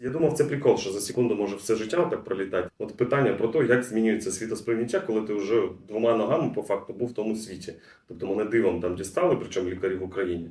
Я думав, це прикол, що за секунду може все життя так пролітати. От питання про те, як змінюється світосприйняття, коли ти вже двома ногами по факту був в тому світі. Тобто мене дивом там дістали, причому лікарі в Україні.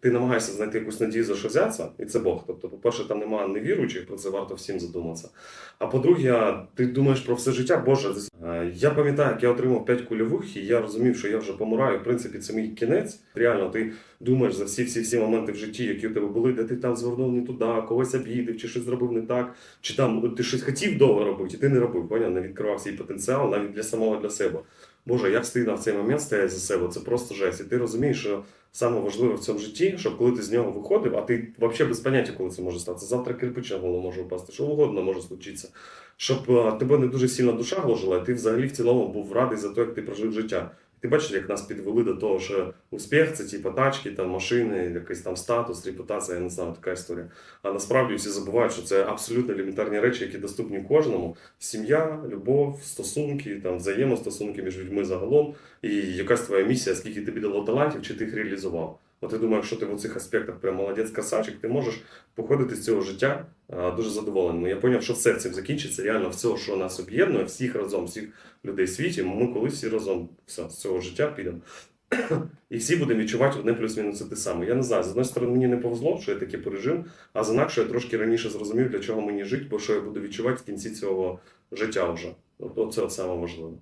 ти намагаєшся знайти якусь надію за що взятися, і це Бог. Тобто, по-перше, там немає невіруючих, про це варто всім задуматися. А по-друге, ти думаєш про все життя, Боже, е, я пам'ятаю, як я отримав 5 кульових, і я розумів, що я вже помираю. В принципі, це мій кінець. Реально, ти думаєш за всі всі всі моменти в житті, які у тебе були, де ти там звернув не туди, когось обідив, чи щось зробив не так, чи там ти щось хотів довго робити, і ти не робив, поняв? не відкривав свій потенціал навіть для самого для себе. Боже, як стидно в цей момент стояти за себе, це просто жесть. І ти розумієш, що саме важливе в цьому житті, щоб коли ти з нього виходив, а ти взагалі без поняття, коли це може статися. Завтра кирпич на голову може впасти, що угодно може случитися. Щоб тебе не дуже сильно душа гложила, і ти взагалі в цілому був радий за те, як ти прожив життя. Ти бачиш, як нас підвели до того, що успіх це типу тачки, там машини, якийсь там статус, репутація, я не знаю, така історія. А насправді всі забувають, що це абсолютно елементарні речі, які доступні кожному. Сім'я, любов, стосунки, там взаємостосунки між людьми загалом, і якась твоя місія, скільки тобі дало талантів, чи ти їх реалізував. От я думаю, якщо ти в цих аспектах прям молодець красавчик, ти можеш походити з цього життя дуже задоволеним. Я зрозумів, що все цим закінчиться. Реально, все, що нас об'єднує, всіх разом, всіх людей в світі, ми колись всі разом все, з цього життя підемо. І всі будемо відчувати одне плюс-мінус те саме. Я не знаю, з одної сторони, мені не повезло, що я таке пережив, а з інакше я трошки раніше зрозумів, для чого мені жити, бо що я буду відчувати в кінці цього життя вже. От от саме важливе.